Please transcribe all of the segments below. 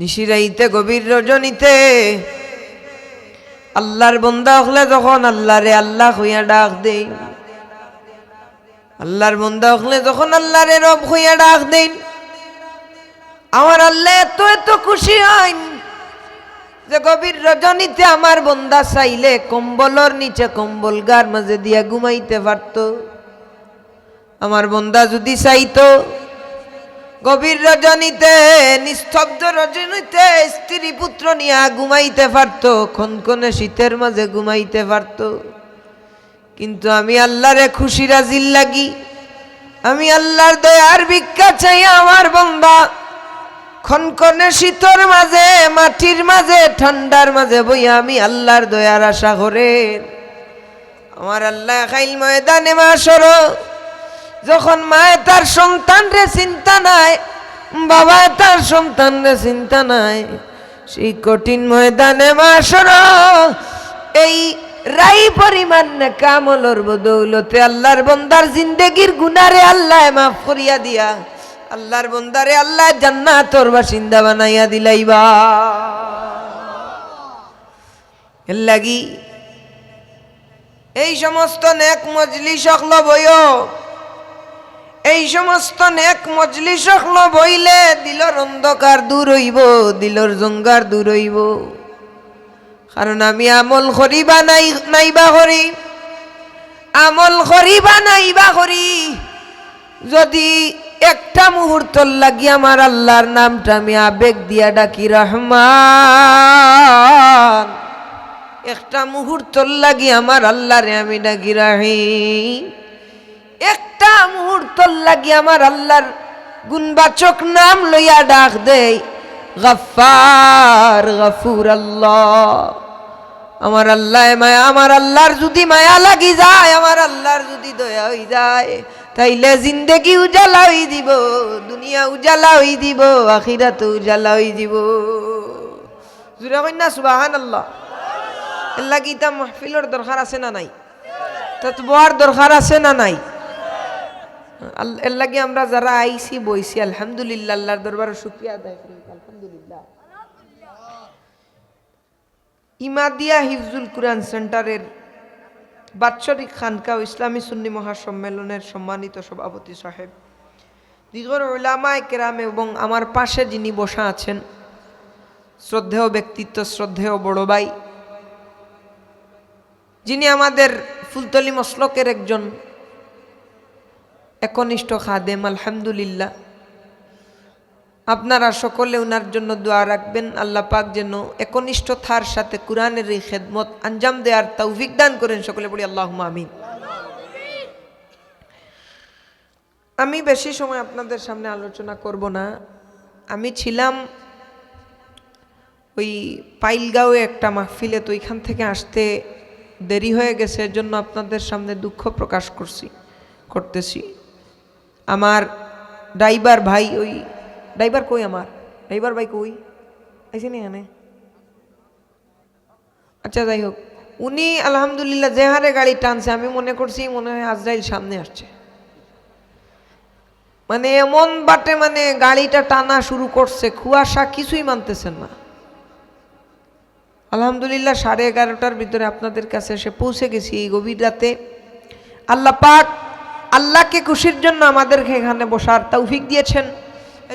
নিশিরাইতে, গভীর রজনীতে। আল্লাহর বন্দা হলে যখন আল্লাহরে আল্লাহ হইয়া ডাক দেই। আল্লাহর বন্দা হলে যখন আল্লাহরে রব হইয়া ডাক দেন আমার আল্লাহ এত এত খুশি হয় যে গভীর রজনীতে আমার বন্দা চাইলে কম্বলর নিচে কম্বল গার মাঝে দিয়া ঘুমাইতে পারত। আমার বন্দা যদি চাইতো গভীর রজনীতে, নিস্তব্ধ রজনীতে স্ত্রী পুত্র নিয়া ঘুমাইতে পারত খনখনে শীতের মাঝে ঘুমাইতে পারত। কিন্তু আমি আল্লাহরে খুশি রাজির লাগি। আমি আল্লাহর দয়ার ভিক্ষা চাই আমার বন্দা খনখনে শীতর মাঝে, মাটির মাঝে, ঠান্ডার মাঝে বই আমি আল্লাহর দয়ার আশা করে আমার আল্লাহ খাইল ময়দানে মাসর যখন মায়ে তার সন্তানরে চিন্তা নাই বাবা তার সন্তানরে চিন্তা নাই, সেই কঠিন ময়দানে মাসর এই রাই পরিমাণ কামলর বদৌলতে আল্লাহর বন্দার জিন্দেগির গুনারে আল্লাহ মাফ করিয়া দিয়া, আল্লাহর বন্দারে আল্লাহ জান্নাতর বাসিন্দা বানাইয়া দিলাইবা। এর লাগি এই সমস্ত নেক মজলি সকল বইও এই সমস্ত নেক মজলি সকল বইলে দিলর অন্ধকার দূর হইব, দিলর জঙ্গার দূর হইব। কারণ আমি আমল করিবা নাই নাইবা করি? আমল করিবা নাইবা করি? যদি একটা মুহূর্ত লাগি আমার আল্লাহর নামটা আমি আবেগ দিয়া ডাকি, রহমান। একটা মুহূর্ত লাগি আমার আল্লাহরে আমি ডাকি, রাহিম। একটা মুহূর্ত লাগি আমার আল্লাহর গুণবাচক নাম লইয়া ডাক দেই গফার গফুর আল্লাহ আমার আল্লাহ মায়া, আমার আল্লাহর যদি মায়া লাগি যায়, আমার আল্লাহর যদি দয়া হই যায়, তাইলে জিন্দেগি উজালা হই দিব, দুনিয়া উজালা হই দিব আখিরাত উজালা হই দিব। জুড়ে কন্যা সুবাহান আল্লাহ এর লাগি তা মাহফিলর দরকার আছে না নাই? ততবার দরকার আছে না নাই? এর লাগে আমরা যারা আইসি বইছি, আলহামদুলিল্লাহ, আল্লাহর দরবারে শুক্রিয়া আদায় করি, আলহামদুলিল্লাহ। ইমাদিয়া হিফজুল কুরআন সেন্টারের বাৎসরিক খানকা ও ইসলামী সুন্নি মহাসম্মেলনের সম্মানিত সভাপতি সাহেব। দিগর ওলামায় কেরাম এবং আমার পাশে যিনি বসা আছেন, শ্রদ্ধেয় ব্যক্তিত্ব, শ্রদ্ধেয় বড় ভাই, যিনি আমাদের ফুলতলি মসলকের একজন একনিষ্ঠ খাদেম, আলহামদুলিল্লাহ। আপনারা সকলে ওনার জন্য দোয়া রাখবেন। আল্লাহ পাক যেন একনিষ্ঠতার সাথে কোরআনের এই খেদমত আঞ্জাম দেওয়ার তৌফিক দান করেন। সকলে বলি আল্লাহ আমিন। আমি বেশি সময় আপনাদের সামনে আলোচনা করব না। আমি ছিলাম ওই পাইলগাঁওয়ে একটা মাহফিলে, তো ওইখান থেকে আসতে দেরি হয়ে গেছে এর জন্য আপনাদের সামনে দুঃখ প্রকাশ করছি, করতেছি। আমার ড্রাইভার ভাই, ওই ড্রাইভার কই আমার? ড্রাইভার ভাই কই? আইসি নি এখানে? আচ্ছা যাই হোক। উনি আলহামদুলিল্লাহ যে হারে গাড়ি টানছে, আমি মনে করছি মনে হয় আজরাইল সামনে আসছে। মানে এমন বাটে মানে গাড়িটা টানা শুরু করছে, কুয়াশা কিছুই মানতেছেন না। আলহামদুলিল্লাহ সাড়ে এগারোটার ভিতরে আপনাদের কাছে এসে পৌঁছে গেছি এই গভীর রাতে। আল্লাহ পাক আল্লাহকে খুশির জন্য আমাদেরকে এখানে বসার তৌফিক দিয়েছেন।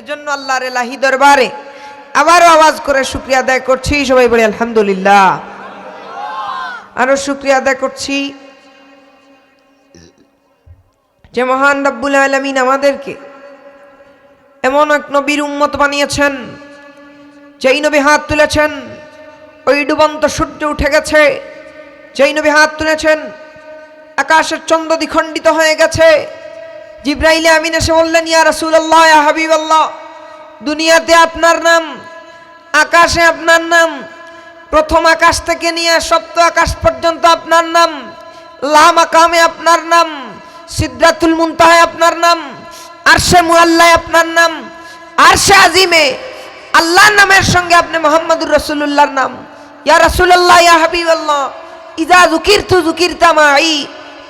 এজন্য আল্লাহর এলাহি দরবারে আবারও আওয়াজ করে শুক্রিয়া আদায় করছি। সবাই বলি, আলহামদুলিল্লাহ। আরও শুক্রিয়া আদায় করছি। যে মহান রব্বুল আলমিন আমাদেরকে এমন এক নবীর উম্মত বানিয়েছেন, যেই নবী হাত তুলেছেন, ওই ডুবন্ত সূর্য উঠে গেছে, যেই নবী হাত তুলেছেন আকাশের চন্দ্র দ্বিখণ্ডিত হয়ে গেছে। জিব্রাইলে আমিন এসে বললেন, ইয়া রাসূলুল্লাহ, ইয়া হাবিবাল্লাহ, দুনিয়াতে আপনার নাম, আকাশে আপনার নাম, প্রথম আকাশ থেকে নিয়ে সপ্ত আকাশ পর্যন্ত আপনার নাম, লা মাকামে আপনার নাম, সিদ্রাতুল মুনতাহায় আপনার নাম, আরশে মুআল্লায় আপনার নাম, আরশে আজিমে, আল্লাহর নামের সঙ্গে আপনি মোহাম্মদুর রসুল্লাহর নাম। ইয়া রাসূলুল্লাহ, ইয়া হাবিবাল্লাহ ইজা জুকিরতু জুকিরতা মাই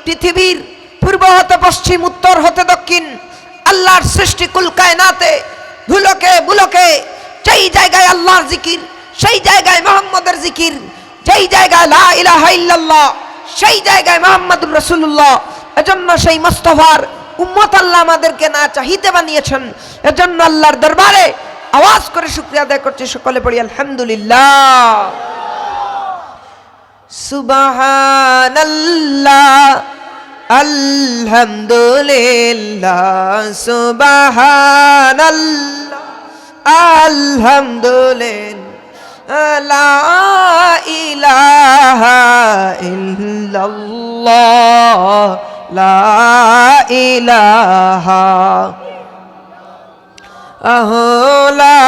পৃথিবীর পূর্ব হতে, পশ্চিম, উত্তর হতে, দক্ষিণ, আল্লাহর সৃষ্টি কুল কায়নাতে ভুলকে বুলকে, যেই জায়গায় আল্লাহর জিকির, সেই জায়গায় মোহাম্মদের জিকির, যেই জায়গায় লা ইলাহা ইল্লাল্লাহ, সেই জায়গায় মোহাম্মদুর রাসূলুল্লাহ, এজন্য সেই মুস্তাফার উম্মত আল্লাহ আমাদেরকে না চাহিতে বানিয়েছেন, এজন্য আল্লাহর দরবারে আওয়াজ করে শুকরিয়া আদায় করছি সকলে পড়ি, আলহামদুলিল্লাহ। সুবহানাল্লাহ। আলহামদুলিল্লাহ সুবহানাল্লাহ আলহামদুলিল্লাহ ইলাহা ইল্লাল্লাহ লা ইলাহা আহো লা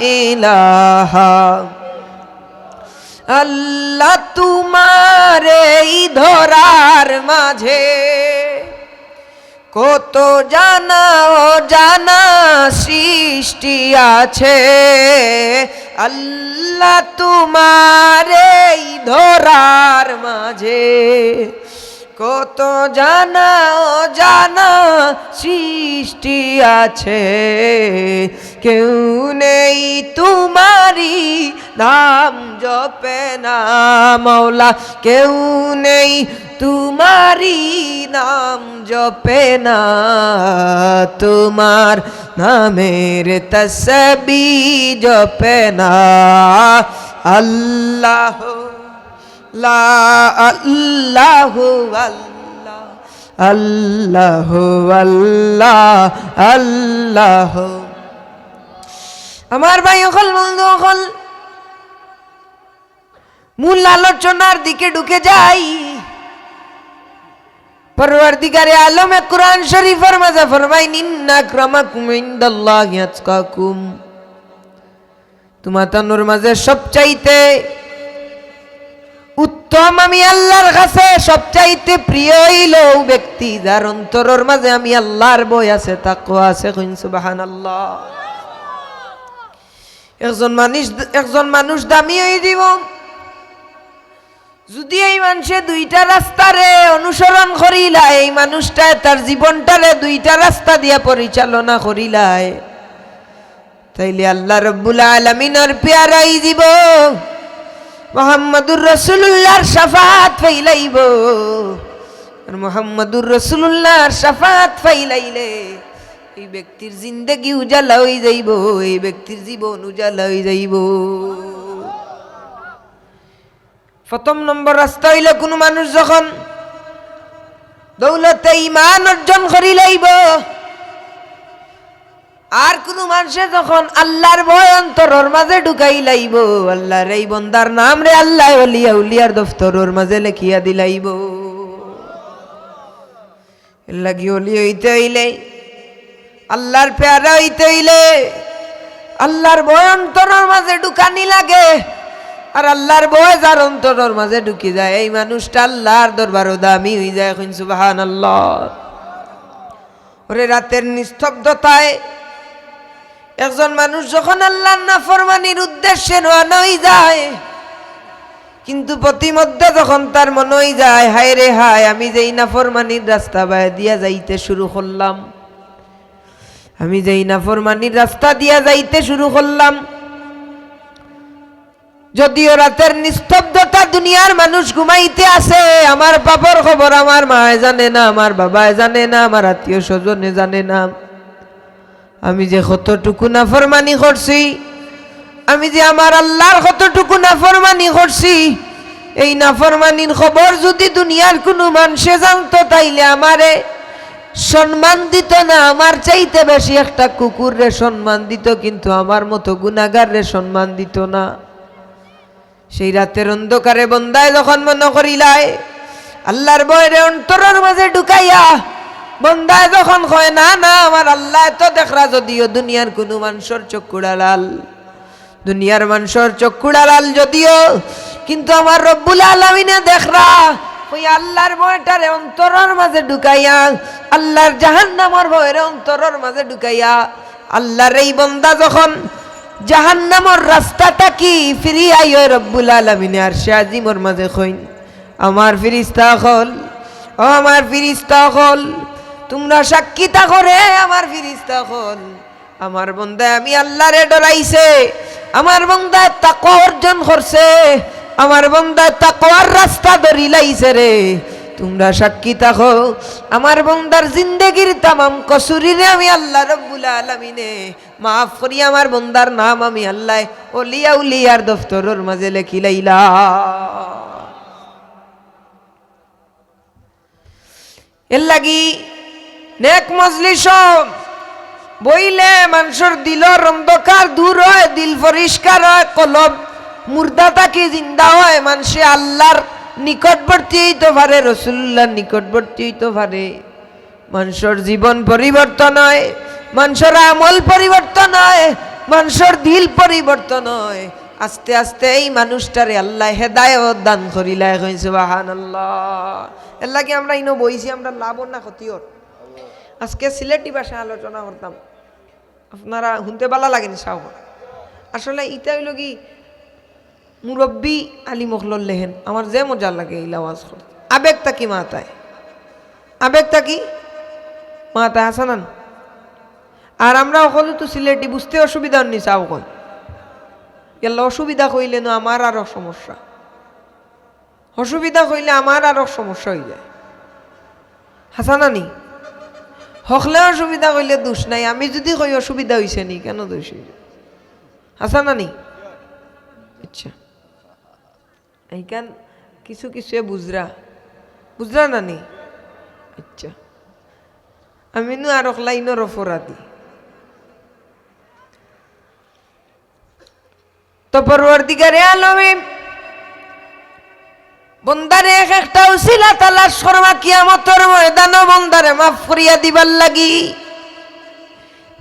ইলাহা আল্লাহ তোমার এই ধরার মাঝে কত জানা ও জানা সৃষ্টি আছে। আল্লাহ তোমার এই ধরার মাঝে কত জানা জানা সৃষ্টি আছে। কেউ নেই তোমারি নাম জপে না মৌলা কেউ নেই তোমারি নাম জপে না। তোমার নামের তসবি জপে না। আল্লাহ আল্লাহ আমার ভাই অকল, বন্ধু অকল। মূল আলোচনার দিকে ঢুকে যাই। পরবর্তীকারে আলমে কোরআন শরীফের মাঝে ফরমাই নিন্না ক্রমাকুম ইনদাল্লাহি আতকাকুম। তোমাতানোর মাঝে সবচাইতে উত্তম আমি আল্লাহর কাছে সবচাইতে প্রিয় হইল ব্যক্তি যার অন্তরের মাঝে আমি আল্লাহর বই আছে, তাকওয়া আছে, কইন সুবহানাল্লাহ। একজন মানুষ একজন মানুষ দামি হয়ে দিব। যদি এই মানুষে দুইটা রাস্তারে অনুসরণ করিলায় এই মানুষটায় তার জীবনটারে দুইটা রাস্তা দিয়া পরিচালনা করিলায়, তাইলে আল্লাহ রব্বুল আলমিনের পেয়ারাই দিব। মোহাম্মদুর রসুল্লাহর সাফাত ফাইলাইব। মোহাম্মদুর রসুল্লাহর সাফাত ফাইলাইলে এই ব্যক্তির জিন্দগি উজালা হয়ে যাইব, এই ব্যক্তির জীবন উজালা হয়ে যাইব। প্রথম নম্বর রাস্তা হইলে কোনো মানুষ যখন দৌলতে ইমান অর্জন করি লাইব আর কোনো মানুষে যখন আল্লাহর ভয় অন্তরের মাঝে ঢুকাই লাইব, আল্লাহর এই বন্দার নাম রে আল্লাহ উলিয়া উলিয়ার দফতরের মাঝে লেখিয়া দিলাইব লাগি অলি হইতে হইলে, আল্লাহর পেয়ারা হইতে হইলে, আল্লাহর ভয় অন্তরের মাঝে ঢুকানি লাগে, আর আল্লাহর বয় যার অন্তরের মাঝে ঢুকি যায়। এই মানুষটা আল্লাহর দরবারও দামি হয়ে যায় এখন সুবাহান আল্লাহ ওরে রাতের নিস্তব্ধতায় একজন মানুষ যখন আল্লাহর নাফরমানির উদ্দেশ্যে হয়ে যায়, কিন্তু প্রতিমধ্যে যখন তার মনে হয়ে যায়, হায় রে হায়, আমি যেই নাফরমানির রাস্তা বায় দিয়া যাইতে শুরু করলাম। আমি যেই নাফরমানির রাস্তা দিয়া যাইতে শুরু করলাম। যদিও রাতের নিস্তব্ধতা দুনিয়ার মানুষ ঘুমাইতে আছে আমার বাবার খবর আমার মায় জানে না, আমার বাবায় জানে না, আমার আত্মীয় স্বজনে জানে না। আমি যে কতটুকু নাফরমানি করছি, আমি যে আমার আল্লাহর কতটুকু নাফরমানি করছি, এই নাফরমানির খবর যদি দুনিয়ার কোনো মানুষে জানতো তাইলে আমারে সম্মান দিত না, আমার চাইতে বেশি একটা কুকুররে সম্মান দিত, কিন্তু আমার মতো গুণাগাররে সম্মান দিত না। সেই রাতের অন্ধকারে বন্দায় যখন মনে করিলায়, আল্লাহর বয়রে অন্তরের মাঝে ঢুকাইয়া বন্দায় যখন কয়, না না, আমার আল্লাহ তো দেখরা, যদিও দুনিয়ার কোনো মানুষের চক্ষুড়ালাল দুনিয়ার মানুষের চক্ষুড়ালাল যদিও, কিন্তু আমার রব্বুল আলমিনে দেখরা। ওই আল্লাহর বয়টারে অন্তরের মাঝে ঢুকাইয়া, আল্লাহর জাহান্নামর বয়ের অন্তরের মাঝে ঢুকাইয়া, আল্লাহর এই বন্দা যখন জাহান্নামর রাস্তাটা কি ফিরিয়াই ওই রব্বুল আলমিনে আর সে আজিমর মাঝে কইন, আমার ফিরিস্তা হল আমার ফিরিস্তা হল তোমরা সাক্ষীতা করে আমার ফিরিস্তা তখন আমার বন্দায় আমি আল্লাহরে ডরাইছে। আমার বন্দায় তাকওয়া অর্জন করছে। আমার বন্দায় তাকওয়ার রাস্তা ধরিলাইছে রে। তোমরা সাক্ষী থাকো। আমার বন্দার জিন্দেগির তামাম কসুরিরে আমি আল্লাহ রব্বুল আলমিনে। মাফ করি আমার বন্দার নাম আমি আল্লাহ ওলিয়া উলিয়ার দফতরের মাঝে লেখি লাইলা এর লাগি নেক মজলিস বইলে মানুষের দিলর অন্ধকার দূর হয়, দিল পরিষ্কার হয়, কলব মুর্দা তাকে জিন্দা হয়। মানুষে আল্লাহর নিকটবর্তী হইতে পারে রসুল্লাহর নিকটবর্তী হইতে পারে। মানুষের জীবন পরিবর্তন হয়, মানুষের আমল পরিবর্তন হয়, মানুষের দিল পরিবর্তন হয়। আস্তে আস্তে এই মানুষটারে আল্লাহ হেদায়ত দান করিলায় কইছে বাহান আল্লাহ এর লাগে আমরা ইনো বইছি, আমরা লাভ না ক্ষতিওর আজকে সিলেটি ভাষায় আলোচনা করতাম। আপনারা শুনতে ভালো লাগেনি সাহ আসলে ইটা হইল কি, মুরব্বী আলী মখলর লেহেন, আমার যে মজা লাগে এই আওয়াজ করতে আবেগটা কি মাতায় আবেগটা কি মাতায় হাসানান আর আমরা সকলে তো সিলেটি বুঝতে অসুবিধা হননি চাও কই। এলা অসুবিধা কইলে না আমার আরও সমস্যা। অসুবিধা কইলে আমার আরও সমস্যা হয়ে যায়। হাসানানি হকলে অসুবিধা কইলে দোষ নাই। আমি যদি কই অসুবিধা হয়েছে নি, কেন দোষ হইছে? হাসানানি আচ্ছা। এইখান কিছু কিছু বুঝরা। বুঝরা নানি আচ্ছা। আমি নু আর লাইনের অপরাধী। তো পরবর্তীকারে আলমে বন্দারে এক একটা উসিলা তালাশ করবা, কিয়ামতর ময়দান বন্দারে মাফ করিয়া দিবার লাগি।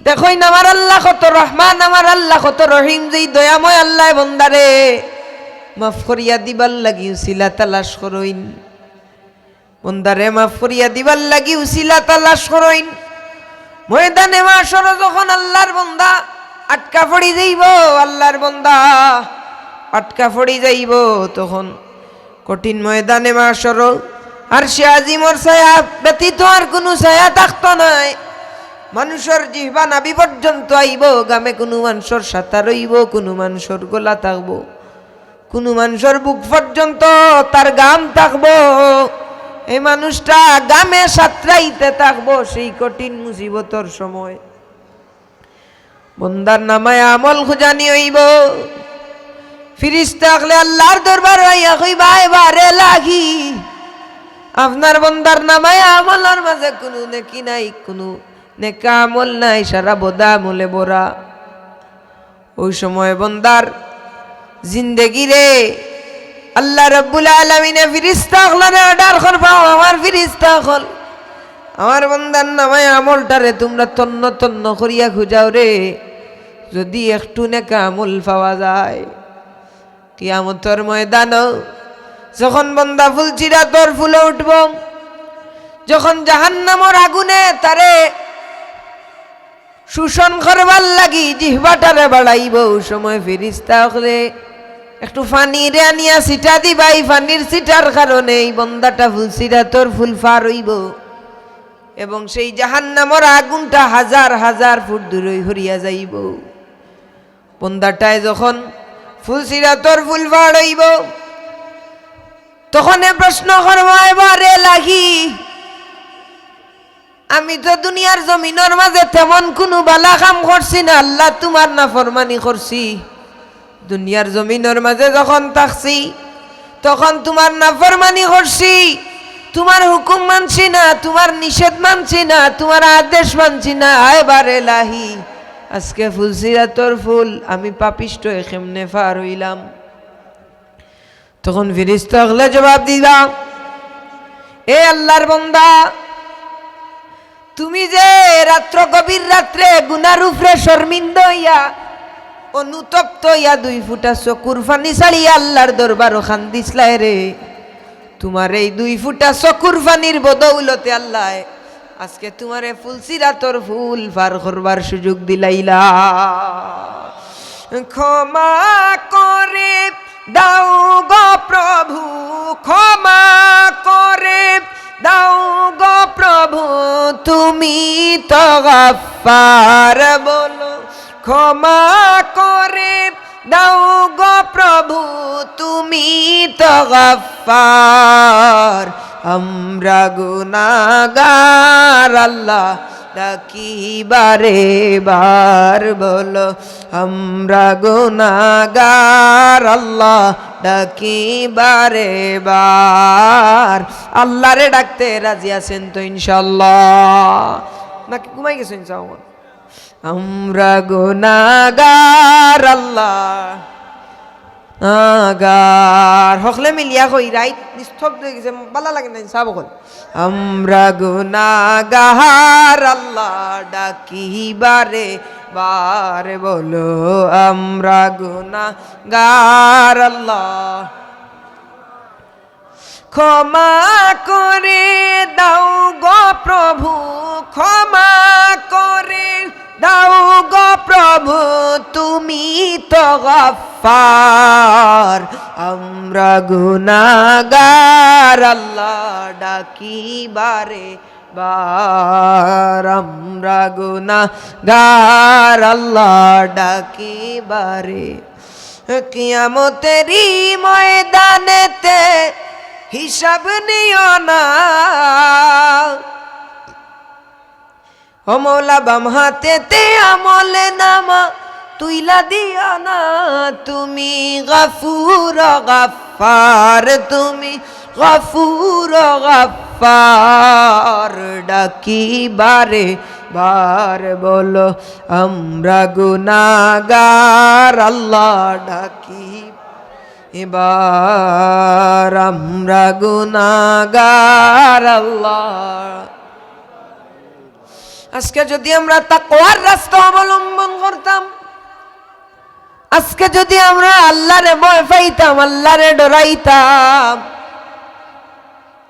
দেখই আমার আল্লাহ কত রহমান, আমার আল্লাহ কত রহিম, যেই দয়াময় আল্লাহ বন্দারে মাফ করিয়া দিবার লাগি, উসিলা তালাশ করইন বন্দারে মাফ করিয়া দিবার লাগি, উসিলা তালাশ করইন ময়দানে মাসর যখন আল্লাহর বন্দা আটকা পড়ি যাইব, আল্লাহর বন্দা আটকা পড়ি যাইব, তখন কঠিন ময়দানে মাসর আর সে আজিমর ছায়া ব্যতীত আর কোনো ছায়া থাকতো নাই। মানুষের জিহবা নাবি পর্যন্ত আইব, গামে কোনো মানুষের সাঁতার রইব কোনো মানুষের গোলা থাকব। কোনো মানুষের বুক পর্যন্ত তার গাম থাকব। এই মানুষটা গামে সাঁতরাইতে থাকব সেই কঠিন মুসিবতর সময়। বন্দার নামায় আমল খুঁজানি হইব। ফিরিস থাকলে আল্লাহর দরবার হইয়া কইবা এবারে লাগি। আপনার বন্দার নামায় আমলের মাঝে কোনো নেকি নাই, কোনো নেকা আমল নাই, সারা বোদা আমলে বোরা। ওই সময় বন্দার জিন্দেগি রে, আল্লাহ রব্বুল আলমিনে ফিরিস্তা হলরে অর্ডার করবাও আমার ফিরিস্তা হল আমার বন্দার নামায় আমলটারে তোমরা তন্ন তন্ন করিয়া খুঁজাও রে, যদি একটু নেকা আমল পাওয়া যায়। কিয়ামতর ময়দান যখন বন্দা ফুল চিরা তোর ফুলে উঠব, যখন জাহান্নামর আগুনে তারে শোষণ করবার লাগি জিহবাটারে বাড়াইব সময় ফিরিস্তা হলে একটু ফানি রে আনিয়া সিটা দিবাই, ফানির সিটার কারণে এই বন্দাটা ফুল সিটা তোর ফুল ফার হইব। এবং সেই জাহান্নামর আগুনটা হাজার হাজার ফুট দূরে হরিয়া যাইব। বন্দাটায় যখন ফুল তোর ফুল হইব তখন প্রশ্ন করব, এবারে লাগি? আমি তো দুনিয়ার জমিনের মাঝে তেমন কোনো বালা কাম করছি না, আল্লাহ তোমার না ফরমানি করছি। দুনিয়ার জমিনের মাঝে যখন থাকছি, তখন তোমার নাফরমানি করছি। তোমার হুকুম মানছি না, তোমার নিষেধ মানছি না, তোমার আদেশ মানছি না, এবারে লাহি আজকে ফুলসিরা তোর ফুল, আমি পাপিষ্ট কেমনে ফার হইলাম? তখন ফিরিস্ত হলে জবাব দিলাম এ আল্লাহর বন্দা, তুমি যে রাত্র গভীর রাত্রে গুনার উপরে শর্মিন্দ হইয়া, অনুতপ্ত ইয়া দুই ফুটা চকুর ফানি ছাড়িয়া আল্লাহর দরবার খান দিসলাই রে, তোমার এই দুই ফুটা চকুর ফানির বদৌলতে আল্লাহ আজকে তোমারে ফুলসিরা তোর ফুল পার করবার সুযোগ দিলাইলা ক্ষমা করে দাও গো প্রভু, ক্ষমা করে দাও গো প্রভু প্রভু তুমি তো গফার বলো। ক্ষমা করে দাও গো প্রভু, তুমি তো গফার আমরা গুনাগার আল্লাহ ডাকি বারে বলো, আমরা গুনাগার আল্লাহ ডাকি বারে। বার আল্লাহরে ডাকতে রাজি আছেন তো ইনশাল্লাহ নাকি ঘুমাই গেছেন চাও আমরা গুনাগার আল্লাহ আগার। হকলে মিলিয়া কই রাইট নিস্তব্ধ হয়ে গেছে ভালো লাগে না সাব কল আমরা গুনাগার আল্লাহ ডাকি বারে বার বলো, আমরা গুনাগার আল্লাহ ক্ষমা করে দাও গো প্রভু, ক্ষমা করে দাও গো প্রভু, তুমি তো গফার আমরা গুনাগার, আল্লাহ ডাকি বারে। বার আমরা গুনাগার, আল্লাহ ডাকি বারে কিয়ামতেরি ময়দানেতে হিসাব নিও না। অমলা মৌলা, বাম হাতেতে আমলে নামা তুইলা দিও না। তুমি গাফুর গাফার তুমি গাফুর গাফার ডাকি বারে বার বলো, আমরা গুনাগার, আল্লাহ ডাকি এবার আমরা গুনাগার আল্লাহ। আজকে যদি আমরা তাকওয়ার রাস্তা অবলম্বন করতাম, আজকে যদি আমরা আল্লাহরে ভয় পাইতাম, আল্লাহরে ডরাইতাম,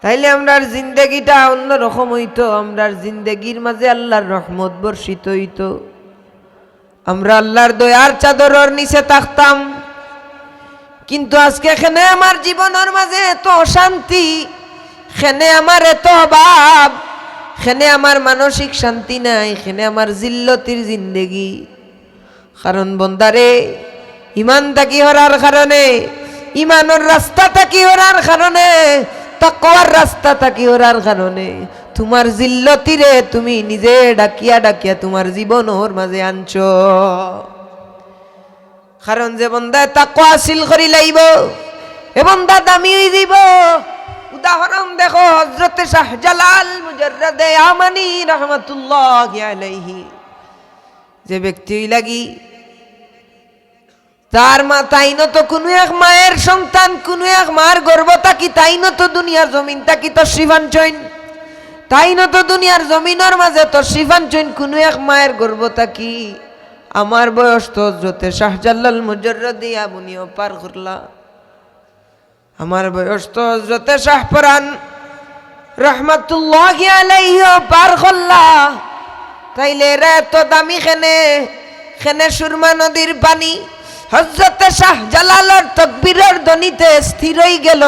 তাইলে আমরার জিন্দেগিটা অন্যরকম হইতো, আমরার জিন্দেগির মাঝে আল্লাহর রহমত বর্ষিত হইতো। আমরা আল্লাহর দয়ার চাদরের নিচে থাকতাম। কিন্তু আজকে এখানে আমার জীবনের মাঝে এত অশান্তি, এখানে আমার এত অভাব, এখানে আমার মানসিক শান্তি নাই, এখানে আমার জিল্লতির জিন্দেগি। কারণ বন্দারে ইমান তাকি হরার কারণে? ইমানের রাস্তা তাকি হরার কারণে? তাকওয়ার রাস্তা তাকি হরার কারণে? তোমার জিল্লতিরে তুমি নিজে ডাকিয়া ডাকিয়া তোমার জীবন ওর মাঝে আনছো। কারণ যে বন্দায় তাকো আসিল করি লাইব, এ বন্দা দামি হই দিব উদাহরণ দেখো হজরতে শাহজালাল মুজর্রদে আমানি রহমতুল্লাহ আলাইহি। যে ব্যক্তি লাগি, তার মা তাইন তো কোনো এক মায়ের সন্তান, কোনো এক মার গর্ব তাকি তাইন তো দুনিয়ার জমিন তাকি তো শিবাঞ্চইন তাইন তো দুনিয়ার জমিনের মাঝে তো শিবাঞ্চইন কোনো এক মায়ের গর্ব তাকি আমার বয়স তো হজরতে শাহজালাল মুজর্রদি আবুনিও পার করলা। আমার বয়স তো হজরতে শাহপরান রহমতুল্লাহ আলাইহিও পার করলা। তাইলে রে তো দামি খেনে খেনে সুরমা নদীর পানি। হজরতে শাহ জালালর তকবীরের ধ্বনিতে স্থির হয়ে গেল।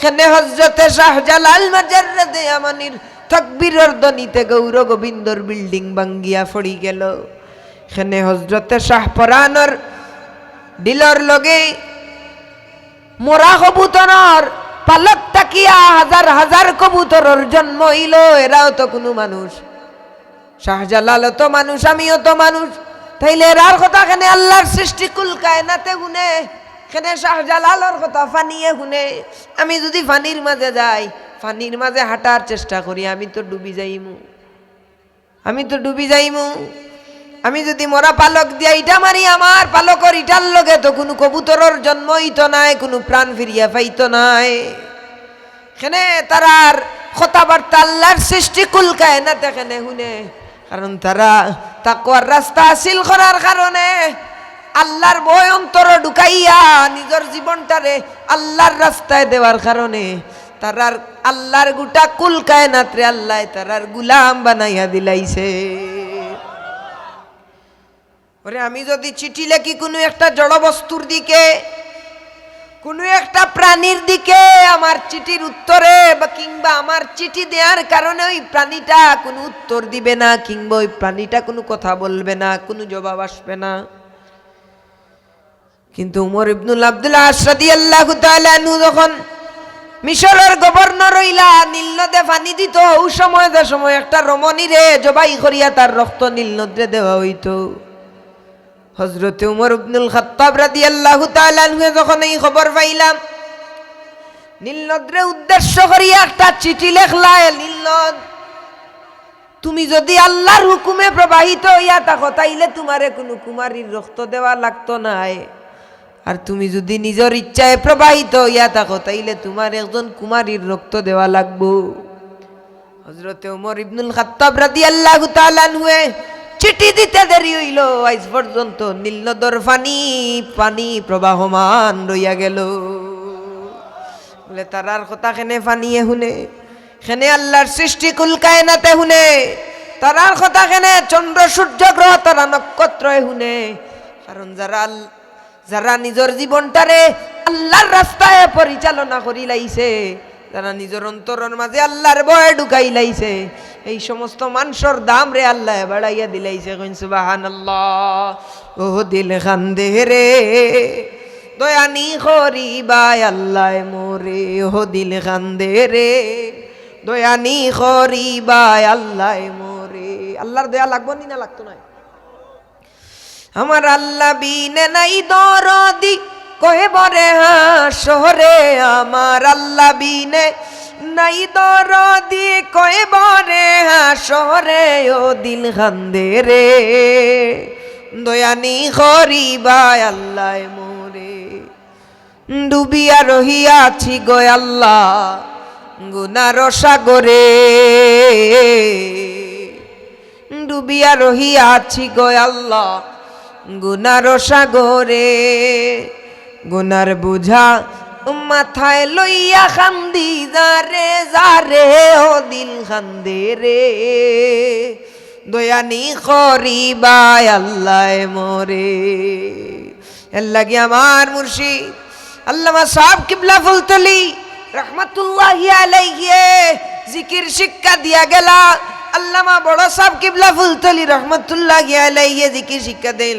খেনে হজরতে শাহ জালাল মাজারদে আমানির তকবীরের ধ্বনিতে গৌর গোবিন্দর বিল্ডিং ভাঙ্গিয়া ফড়ি গেল। খেনে হজরতে শাহ পরানর ডিলর লগে মোরা কবুতরর পালক তাকিয়া হাজার হাজার কবুতরর জন্ম হইল, এরাও তো কোনো মানুষ। শাহজালাল তো মানুষ, আমিও তো মানুষ। তাইলে এরার কথা কেন আল্লাহর সৃষ্টি কুল কায়নাতে গুনে কেনে শাহজালালর কথা ফানিয়ে গুনে আমি যদি ফানির মাঝে যাই, ফানির মাঝে হাঁটার চেষ্টা করি, আমি তো ডুবি যাইমু। আমি তো ডুবি যাইমু। আমি যদি মরা পালক দিয়া ইটা মারি আমার পালকর ইটার লগে, তো কোনো কবুতরর জন্ম হইতো নাই, কোনো প্রাণ ফিরিয়া পাইতো নাই। এখানে তারার কথাবার্তা আল্লাহর সৃষ্টি কুল না এখানে শুনে, কারণ তারা তাকওয়ার রাস্তা হাসিল করার কারণে আল্লাহর বয় অন্তর ঢুকাইয়া নিজের জীবনটারে আল্লাহর রাস্তায় দেওয়ার কারণে তারার আল্লাহর গোটা কুল কায়নাত্রে আল্লাহ তারার গুলাম বানাইয়া দিলাইছে। ওরে আমি যদি চিঠি লেখি কোনো একটা জড় বস্তুর দিকে, কোনো একটা প্রাণীর দিকে, আমার চিঠির উত্তরে বা কিংবা আমার চিঠি দেওয়ার কারণে ওই প্রাণীটা কোনো উত্তর দিবে না, কিংবা ওই প্রাণীটা কোনো কথা বলবে না, কোনো জবাব আসবে না। কিন্তু উমর ইবনুল আব্দুল্লাহ আশরাদি আল্লাহ তাআলাহু যখন মিশরের গভর্নর হইলা নীল নদে পানি দিত, ওই সময় যে সময় একটা রমণী রে জবাই করিয়া তার রক্ত নীল দেওয়া হইতো। হজরতে উমর ইবনুল খাত্তাব রাদিয়াল্লাহু তাআলা যখন এই খবর পাইলাম নীলনদরে উদ্দেশ্য করিয়া একটা চিঠি লেখলা নীলনদ তুমি যদি আল্লাহর হুকুমে প্রবাহিত হইয়া থাকো, তাইলে তোমারে কোনো কুমারীর রক্ত দেওয়া লাগতো নাই আর তুমি যদি নিজের ইচ্ছায় প্রবাহিত হইয়া থাকো, তাইলে তোমার একজন কুমারীর রক্ত দেওয়া লাগবো। হজরতে উমর ইবনুল খাত্তাব রাদিয়াল্লাহু তাআলা আনহুয়ে চিঠি দিতে দেরি হইল আজ পর্যন্ত নীলনদর পানি পানি প্রবাহমান রইয়া গেল। বলে তারার কথা খেনে পানিয়ে শুনে খেনে আল্লাহর সৃষ্টি কুল কায়নাতে শুনে তারার কথা খেনে চন্দ্র, সূর্য, গ্রহ, তারা নক্ষত্রয়ে শুনে কারণ যারা যারা নিজের জীবনটারে আল্লাহর রাস্তায় পরিচালনা করি লাইছে যারা নিজের অন্তরের মাঝে আল্লাহর বয়ে ঢুকাই লাইছে। এই সমস্ত মানুষের দাম রে আল্লাহ বাড়াইয়া দিলাইছে কইন সুবাহান ও দিল খান্দে রে দয়ানি খরিবাই আল্লাহ মোরে ও দিল খান্দে রে দয়ানি খরিবাই আল্লাহ মোরে। আল্লাহর দয়া লাগবো নি না লাগতো না আমার আল্লাহ বিনে নাই দরদি কহে বরে হাসরে আমার আল্লাহ বিনে নাই দরদি। কহে বরে হাসরে ও দিল খান্দে রে। দয়ানি খরিবাই আল্লাহ মোরে। ডুবিয়া রহিয়াছি গো আল্লাহ গুনার সাগরে। ডুবিয়া রহিয়াছি গো আল্লাহ গুনার সাগরে। গুনার বুঝা মাথায় লইয়া খান্দি, যারে যারে, ও দিল খান্দে রে। দয়ানি করিবাই আল্লাহ মোরে। এর লাগি আমার মুর্শিদ, আল্লামা সাহেব কিবলা ফুলতলি, রহমতুল্লাহ আলাইহি, জিকির শিক্ষা দিয়া গেলা। আল্লামা বড় সাহেব কিবলা ফুলতলি, রহমতুল্লাহ আলাইহি, জিকির শিক্ষা দেন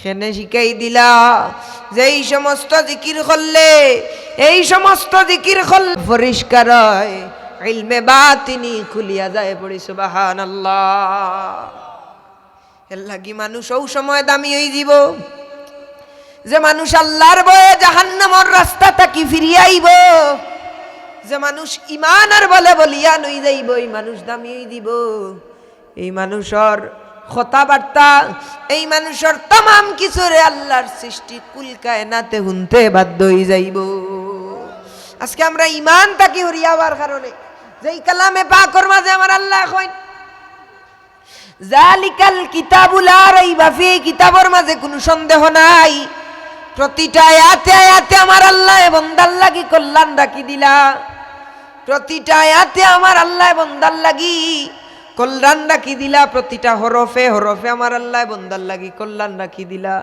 সেনে শিখাই দিলা। যে এই সমস্ত জিকির করলে, এই সমস্ত জিকির করলে পরিষ্কার হয়। ইলমে বাতিনি খুলিয়া যায় পড়ি সুবাহান এর লাগি মানুষ ও সময় দামি হয়ে যাব যে মানুষ আল্লাহর বয়ে জাহান্নামর রাস্তা তাকি ফিরিয়ে আইব। যে মানুষ ইমান আর বলে বলিয়া নই যাইব, এই মানুষ দামি হয়ে দিব এই মানুষের কথাবার্তা, এই মানুষের তাম কিছুরে আল্লাহর সৃষ্টি কুল কায়নাতে হুনতে বাধ্য হয়ে যাইব। আজকে আমরা ইমান তাকে হরিয়াবার কারণে। যেই কালামে পাকর মাঝে আমার আল্লাহ কইন, জালিকাল কিতাবুল রাইবা ফি কিতাবর মাঝে কোনো সন্দেহ নাই। প্রতিটা আয়াতে আয়াতে আমার আল্লাহ এবং লাগি কল্যাণ রাখি দিলা। প্রতিটা আয়াতে আমার আল্লাহ বন্দার লাগি কল্যাণ রাখি দিলা প্রতিটা হরফে হরফে আমার আল্লাহ বন্দার লাগি কল্যাণ রাখি দিলা।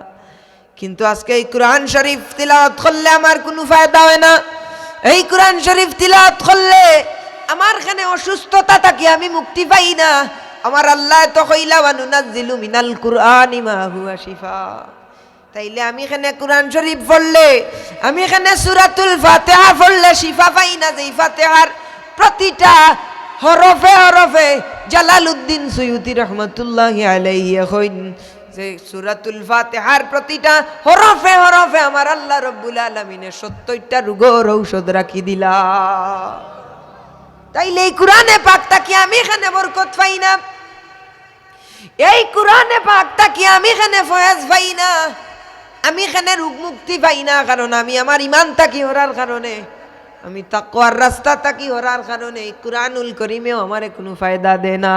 কিন্তু আজকে এই কোরআন শরীফ তিলাওয়াত করলে আমার কোনো ফায়দা হয় না। এই কোরআন শরীফ তিলাওয়াত করলে আমার খানে অসুস্থতা থাকে আমি মুক্তি পাই না। আমার আল্লাহ তো কইলা, ওয়ানুনাজ্জিলু মিনাল কুরআনি মা হুয়া শিফা। তাইলে আমি এখানে কোরআন শরীফ পড়লে, আমি এখানে সুরাতুল ফাতেহা পড়লে শিফা পাই না। যেই ফাতেহার প্রতিটা হরফে হরফে জালালউদ্দিন সৈয়দি রহমতুল্লাহ আলাইহি যে সুরাতুল ফাতেহার প্রতিটা হরফে হরফে আমার আল্লাহ রব্বুল আলামিনের সত্তরটা রোগর ঔষধ রাখি দিলা। তাইলে এই কোরআনে পাকটা কি আমি এখানে বরকত পাই না। এই কোরআনে পাকটা কি আমি এখানে ফয়াজ পাই না। আমি এখানে রোগ মুক্তি পাই না, কারণ আমি আমার ইমান থাকি হরার কারণে। আমি তাকওয়ার রাস্তা তাকি হরার কারণে কুরআনুল করিমেও আমারে কোনো ফায়দা দে না।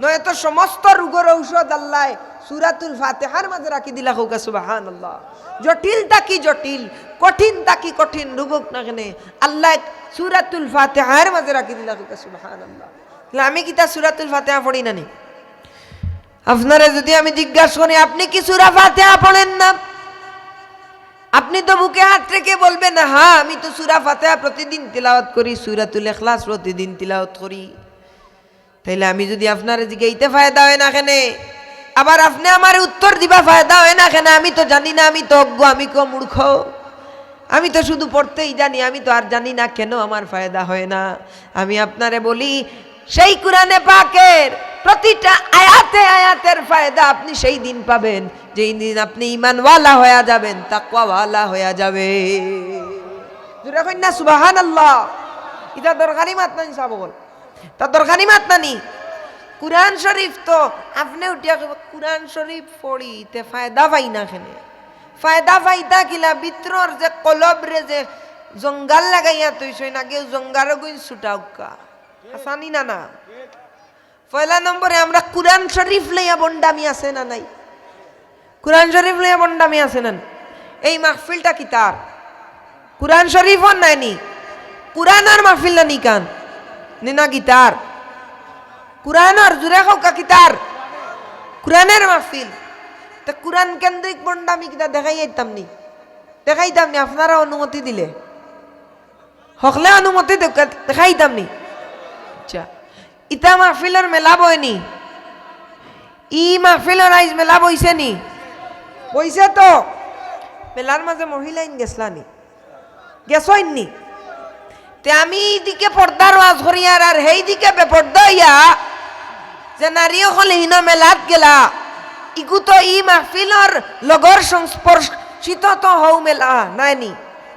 নয় তো সমস্ত রোগের ঔষধ আল্লাহ সুরাতুল ফাতেহার মাঝে রাখি দিলা হোক সুবাহান আল্লাহ জটিল তাকি জটিল, কঠিন তাকি কঠিন রুগক না কেনে আল্লাহ সুরাতুল ফাতেহার মাঝে রাখি দিলা হোক সুবাহান আল্লাহ আমি কি তা সুরাতুল ফাতেহা পড়ি না নি? আপনারা যদি আমি জিজ্ঞাসা করি, আপনি কি সুরা ফাতেহা পড়েন না? আপনি তো বুকে হাত রেখে বলবেন হ্যাঁ আমি তো সুরা ফাতেহা প্রতিদিন তিলাওয়াত করি, সুরাতুল এখলাস প্রতিদিন তিলাওয়াত করি। তাইলে আমি যদি আপনার এদিকে জিগাইতে ফায়দা হয় না কেনে? আবার আপনি আমার উত্তর দিবা ফায়দা হয় না কেন? আমি তো জানি না, আমি তো অজ্ঞ, আমি কো মূর্খ। আমি তো শুধু পড়তেই জানি, আমি তো আর জানি না কেন আমার ফায়দা হয় না। আমি আপনারে বলি সেই কোরআনে পাকের প্রতিটা আয়াতে আয়াতের ফায়দা আপনি সেই দিন পাবেন। যেই দিন আপনি ইমানওয়ালা হয়ে যাবেন, তাকওয়াওয়ালা হয়ে যাবে। কই না সুবাহান আল্লাহ এটা দরকারি মাত নাই সাবল? তা দরকারি মাত নানি কুরআন শরীফ তো আপনি উঠিয়া কুরআন শরীফ পড়ি তে ফায়দা পাই না খেনে ফায়দা পাইতা কিলা বিত্রর যে কলব রে যে জঙ্গাল লাগাইয়া তৈছই না কেউ জঙ্গারও গইন ছুটাউকা হাসানি না না পয়লা নম্বরে আমরা কুরআন শরীফ লইয়া বন্ডামি আছে না নাই? কুরআন শরীফ লইয়া বন্ডামি আছে না এই মাহফিলটা কি তার? কুরআন শরীফও নাইনি কুরআন আর মাহফিল না নিকান নিনা গীতার কুরআনের জুড়ে হোক কিতার কুরআনের মাহফিল। তা কুরআন কেন্দ্রিক বন্ডামি কিতা দেখাই যাইতাম নি? দেখাইতাম নি, আপনারা অনুমতি দিলে। হকলে অনুমতি দেখাইতাম নি। আচ্ছা ইতা মাহফিলের মেলা বয়নি ই মাহফিলের আইজ মেলা বইছে নি বইছে তো। মেলার মাঝে মহিলাইন গেছলা নি গেছইন নি তে আমি এইদিকে পর্দার ওয়াজ করিয়ার আর সেই দিকে বেপর্দা হইয়া যে নারী হলে হিন মেলাত গেলা। ইগু তো ই মাহফিলর লগর সংস্পর্শিত তো হও মেলা নাইনি।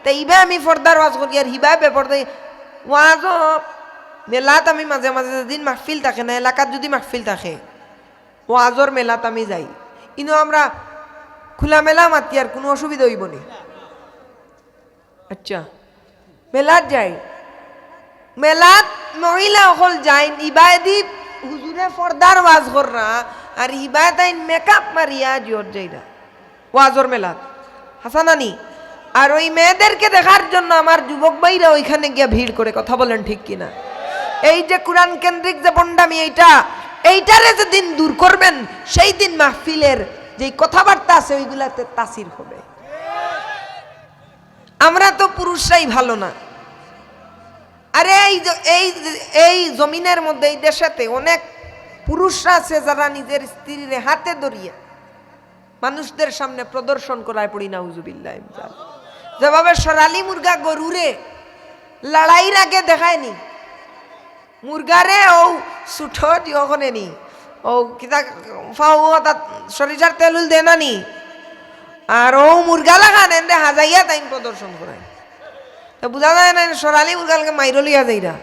তে ইবা আমি পর্দার ওয়াজ করিয়ার হিবা বেপর্দা ওয়াজ মেলাত আমি মাঝে মাঝে যেদিন মাহফিল থাকে না, এলাকাত যদি মাহফিল থাকে ওয়াজর মেলাত আমি যাই। ইনো আমরা খোলা মেলা মাতি আর কোনো অসুবিধা হইব নি। আচ্ছা মেলাত যাই। মেলাত মহিলা অকল যাই ইবাদি হুজুরে ফর্দার ওয়াজ কররা আর ইবাদ আইন মেকআপ মারিয়া জিওর যাইরা ওয়াজর মেলাত। হাসানানি আর ওই মেয়েদেরকে দেখার জন্য আমার যুবক ভাইরা ওইখানে গিয়ে ভিড় করে কথা বলেন ঠিক কিনা। এই যে কোরআন কেন্দ্রিক যে বন্ডামি এইটা, এইটারে যেদিন দূর করবেন সেই দিন মাহফিলের যে কথাবার্তা আছে, ওইগুলাতে তাসির হবে আমরা তো পুরুষরাই ভালো না আরে এই এই এই জমিনের মধ্যে, এই দেশেতে অনেক পুরুষরা আছে যারা নিজের স্ত্রীর হাতে ধরিয়ে মানুষদের সামনে প্রদর্শন করায় পড়ি না উজুবিল্লাহ ইমজাল। যেভাবে সরালি মুরগা গরুরে লড়াইয়ের আগে দেখায়নি মুরগারে ও সুঠো দিওখনে নি। ও কিতা ফাও তাত সরিষার তেলুল দে না নি। আর ও মুরগা লাগান এনে হাজাইয়া তাইন প্রদর্শন করায় তা বুঝা যায় না সরালি মুরগালকে মাইরলিয়া যাইরা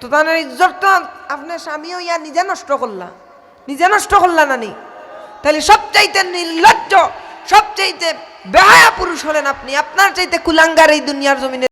তো তার ইজ্জত তো আপনার স্বামীও ইয়া নিজে নষ্ট করলা নিজে নষ্ট করলা নানি তাহলে সবচাইতে নির্লজ্জ সবচাইতে বেহায়া পুরুষ হলেন আপনি। আপনার চাইতে কুলাঙ্গার এই দুনিয়ার জমিনে